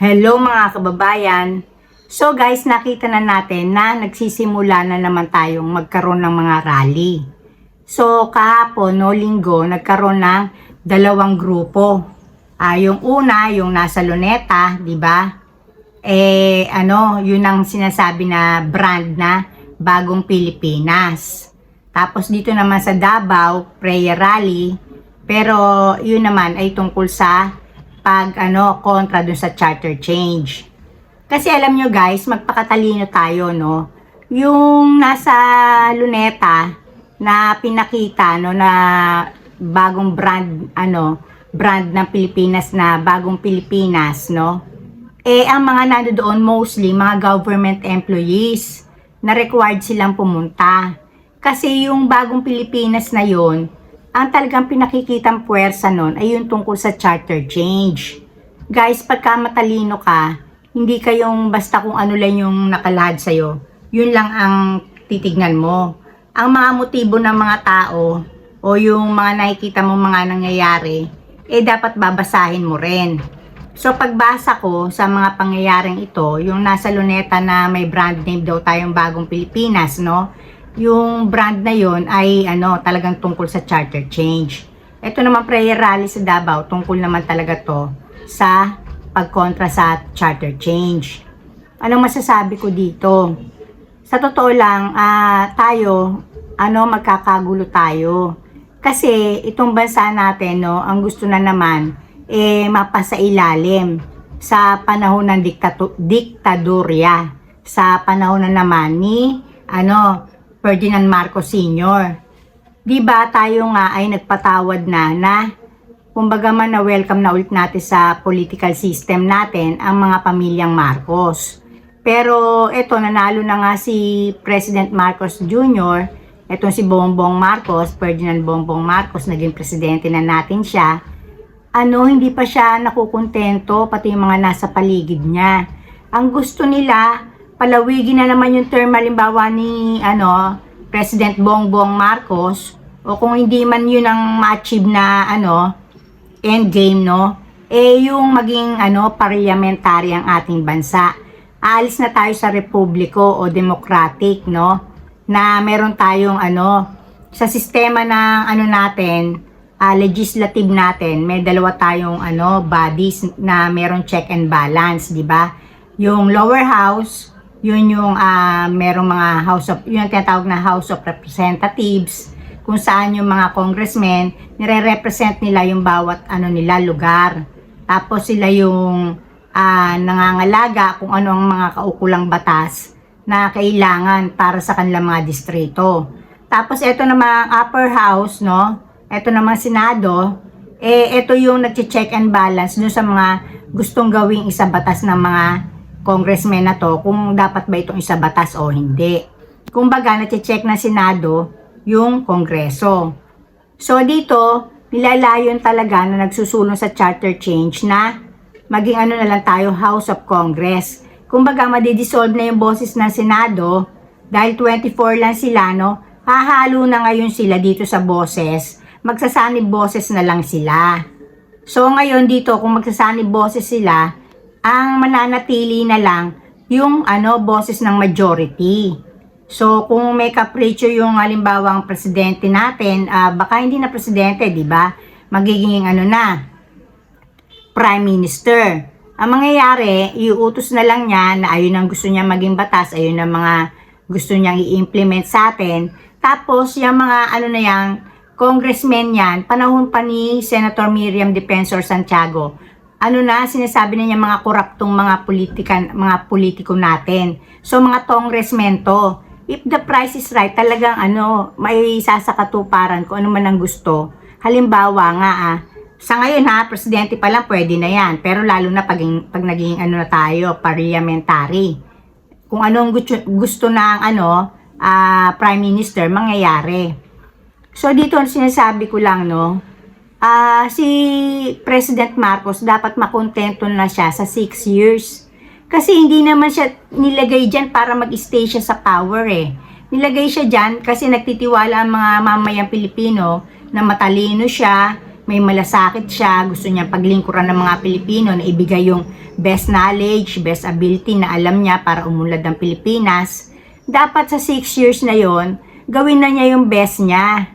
Hello mga kababayan. So guys, nakita na natin na nagsisimula na naman tayong magkaroon ng mga rally. So kahapon, no linggo, nagkaroon ng dalawang grupo. Ah, yung una, yung nasa Luneta, di ba? Eh, ano, yun ang sinasabi na brand na Bagong Pilipinas. Tapos dito naman sa Davao, prayer rally. Pero yun naman ay tungkol sa pag ano kontra dun sa charter change. Kasi alam nyo guys, magpakatalino tayo no. Yung nasa Luneta na pinakita no na bagong brand ano brand ng Pilipinas na bagong Pilipinas no. Eh ang mga nandoon mostly mga government employees na required silang pumunta. Kasi yung bagong Pilipinas na yon, ang talagang pinakikitang puwersa nun ay yung tungkol sa charter change. Guys, pagka matalino ka, hindi kayong basta kung ano lang yung nakalahad sa'yo. Yun lang ang titignan mo. Ang mga motibo ng mga tao o yung mga nakikita mo mga nangyayari, eh dapat babasahin mo rin. So pagbasa ko sa mga pangyayaring ito, yung nasa luneta na may brand name daw tayong bagong Pilipinas, no? Yung brand na yon ay ano, talagang tungkol sa charter change. Ito naman prayer rally sa Davao, tungkol naman talaga to sa pagkontra sa charter change. Anong masasabi ko dito? Sa totoo lang, ah, tayo, ano, magkakagulo tayo. Kasi itong bansa natin, no, ang gusto na naman, eh, mapasa ilalim sa panahon ng diktatu- diktadurya. Sa panahon na naman ni, ano, Ferdinand Marcos Sr. Di ba tayo nga ay nagpatawad na na kumbaga man na welcome na ulit natin sa political system natin ang mga pamilyang Marcos. Pero eto nanalo na nga si President Marcos Jr. Etong si Bongbong Marcos, Ferdinand Bongbong Marcos, naging presidente na natin siya. Ano, hindi pa siya nakukontento, pati yung mga nasa paligid niya. Ang gusto nila, palawigin na naman yung term halimbawa ni ano, President Bongbong Marcos o kung hindi man yun ang ma-achieve na ano, end game no, eh yung maging ano, parliamentary ang ating bansa. Aalis na tayo sa republiko o democratic no, na meron tayong ano, sa sistema ng ano natin, ah, legislative natin, may dalawa tayong ano, bodies na meron check and balance, di ba? Yung lower house, yun yung ah, merong mga house of, yun ang tinatawag na House of Representatives, kung saan yung mga congressmen, nire-represent nila yung bawat ano nila, lugar. Tapos sila yung ah, nangangalaga kung ano ang mga kaukulang batas na kailangan para sa kanilang mga distrito. Tapos ito namang upper house, no? Ito namang senado, eh ito yung nagche-check and balance dun sa mga gustong gawing isa batas ng mga congressmen na to kung dapat ba itong isa batas o hindi. Kumbaga, nagche-check ng senado yung kongreso. So dito, nilalayon talaga na nagsusulong sa charter change na maging ano na lang tayo, House of Congress. Kumbaga, madidissolve na yung boses ng Senado dahil 24 lang sila, no? Hahalo na ngayon sila dito sa boses. Magsasanib boses na lang sila. So ngayon dito, kung magsasanib boses sila, ang mananatili na lang yung ano, boses ng majority. So kung may capriccio yung halimbawang presidente natin, ah, baka hindi na presidente, di ba? Magiging ano na, prime minister. Ang mangyayari, iuutos na lang niya na ayun ang gusto niya maging batas, ayun ang mga gusto niyang i-implement sa atin. Tapos, yung mga ano na yan, congressmen yan, panahon pa ni Senator Miriam Defensor Santiago, ano na, sinasabi na niya mga koraptong mga politikan, mga politiko natin. So, mga congressmen to. If the price is right, talagang ano, may sasakatuparan kung ano man ang gusto. Halimbawa nga ah, sa ngayon ha, presidente pa lang pwede na yan. Pero lalo na pag, pag naging ano na tayo, parliamentary. Kung anong gusto, gusto ng ano, ah, prime minister, mangyayari. So dito sinasabi ko lang no, ah si President Marcos dapat makontento na siya sa 6 years. Kasi hindi naman siya nilagay dyan para mag-stay siya sa power eh. Nilagay siya dyan kasi nagtitiwala ang mga mamayang Pilipino na matalino siya, may malasakit siya, gusto niya paglingkuran ng mga Pilipino na ibigay yung best knowledge, best ability na alam niya para umunlad ng Pilipinas, dapat sa 6 years na yon gawin na niya yung best niya.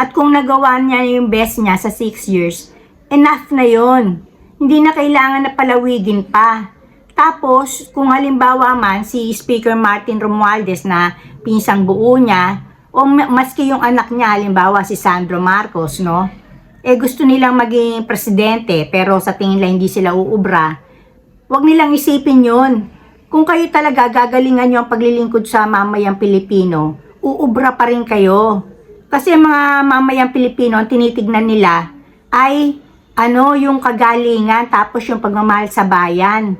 At kung nagawa niya yung best niya sa 6 years, enough na yon Hindi na kailangan na palawigin pa. Tapos, kung halimbawa man si Speaker Martin Romualdez na pinsang buo niya, o ma- maski yung anak niya, halimbawa si Sandro Marcos, no? Eh gusto nilang maging presidente pero sa tingin lang hindi sila uubra. Huwag nilang isipin yun. Kung kayo talaga gagalingan nyo ang paglilingkod sa mamayang Pilipino, uubra pa rin kayo. Kasi ang mga mamayang Pilipino, ang tinitignan nila ay ano yung kagalingan tapos yung pagmamahal sa bayan.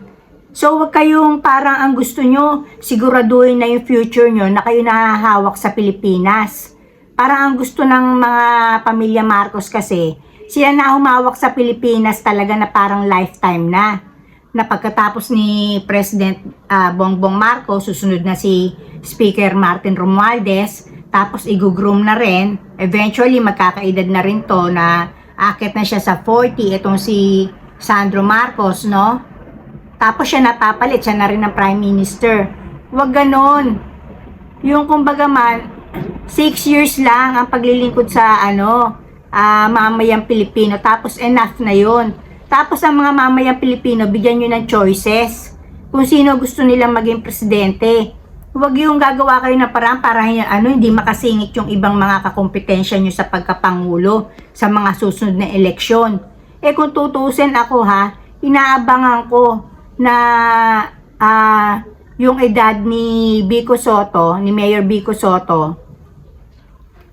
So, wag kayong parang ang gusto nyo, siguraduhin na yung future nyo na kayo nahahawak sa Pilipinas. Parang ang gusto ng mga pamilya Marcos kasi, sila na humawak sa Pilipinas talaga na parang lifetime na. Na pagkatapos ni President ah, Bongbong Marcos, susunod na si Speaker Martin Romualdez, tapos igugroom na rin. Eventually, magkakaedad na rin to na akit na siya sa 40, itong si Sandro Marcos, no? Tapos siya napapalit, siya na rin ang Prime Minister. Huwag ganon. Yung kumbaga man, six years lang ang paglilingkod sa ano, ah, mamayang Pilipino. Tapos enough na yon. Tapos ang mga mamayang Pilipino, bigyan nyo ng choices. Kung sino gusto nilang maging presidente. Huwag yung gagawa kayo ng parang para ano, hindi makasingit yung ibang mga kakompetensya nyo sa pagkapangulo sa mga susunod na eleksyon. Eh kung tutusin ako ha, inaabangan ko na ah, yung edad ni Bico Soto, ni Mayor Bico Soto,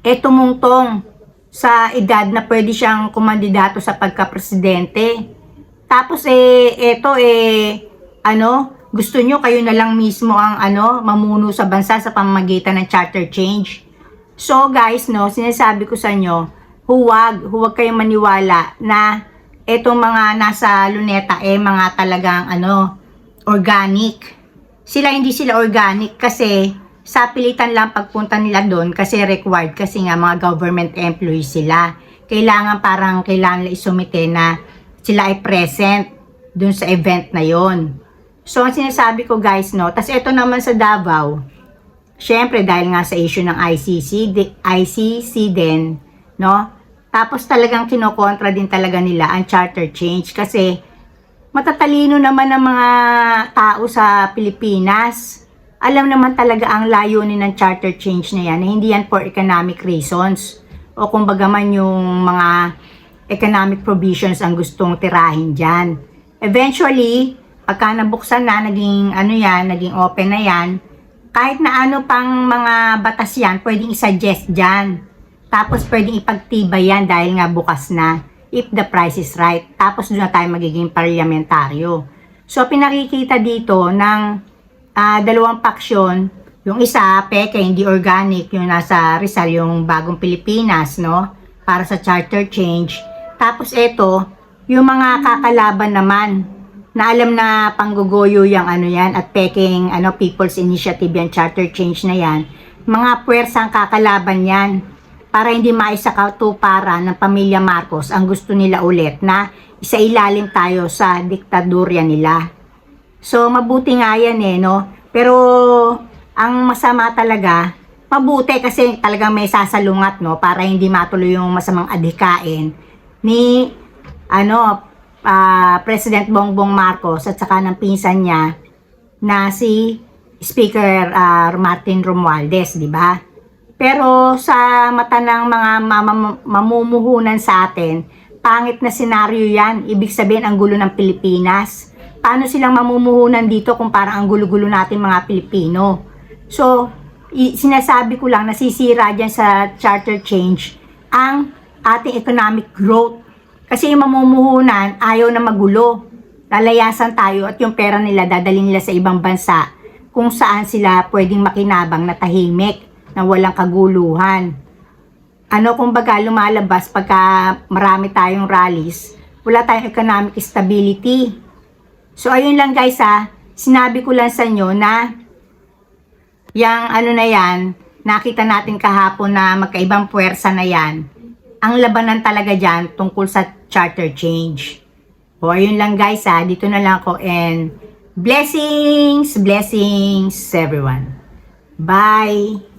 eh tumungtong sa edad na pwede siyang kumandidato sa pagka-presidente. Tapos eh, eto eh, ano, gusto nyo kayo na lang mismo ang ano, mamuno sa bansa sa pamamagitan ng charter change. So guys, no, sinasabi ko sa inyo, huwag, huwag kayong maniwala na etong mga nasa luneta eh mga talagang ano, organic. Sila hindi sila organic kasi sa pilitan lang pagpunta nila doon kasi required kasi nga mga government employees sila. Kailangan parang kailangan nila isumite na sila ay present doon sa event na yon. So, ang sinasabi ko guys, no, tas ito naman sa Davao, syempre dahil nga sa issue ng ICC, di- ICC din, no, tapos talagang kinokontra din talaga nila ang charter change kasi matatalino naman ang mga tao sa Pilipinas. Alam naman talaga ang layunin ng charter change na yan, na hindi yan for economic reasons o kumbaga man yung mga economic provisions ang gustong tirahin dyan. Eventually, pagka nabuksan na, naging ano yan, naging open na yan, kahit na ano pang mga batas yan, pwedeng isuggest dyan. Tapos pwedeng ipagtibay yan dahil nga bukas na if the price is right. Tapos doon na tayo magiging parlamentaryo. So pinakikita dito ng ah, dalawang paksyon, yung isa, peke, hindi organic, yung nasa Rizal, yung bagong Pilipinas, no? Para sa charter change. Tapos ito, yung mga kakalaban naman, na alam na panggugoyo yung ano yan, at peking ano, People's Initiative yan, charter change na yan, mga puwersang kakalaban yan para hindi maisakatuparan ng pamilya Marcos ang gusto nila ulit na isailalim tayo sa diktadurya nila. So, mabuti nga yan eh, no? Pero, ang masama talaga, mabuti kasi talagang may sasalungat, no? Para hindi matuloy yung masamang adhikain ni, ano, ah, President Bongbong Marcos at saka ng pinsan niya na si Speaker ah, Martin Romualdez, di ba? Pero sa mata ng mga mamumuhunan sa atin, pangit na senaryo yan. Ibig sabihin ang gulo ng Pilipinas. Paano silang mamumuhunan dito kung parang ang gulo-gulo natin mga Pilipino? So, sinasabi ko lang, nasisira dyan sa charter change ang ating economic growth. Kasi yung mamumuhunan, ayaw na magulo. Lalayasan tayo at yung pera nila dadalhin nila sa ibang bansa kung saan sila pwedeng makinabang na tahimik na walang kaguluhan. Ano kung baga lumalabas pagka marami tayong rallies, wala tayong economic stability. So ayun lang guys ha, sinabi ko lang sa inyo na yang ano na yan, nakita natin kahapon na magkaibang puwersa na yan, ang labanan talaga dyan tungkol sa charter change. O, ayun lang guys ha. Dito na lang ako and blessings, blessings everyone. Bye!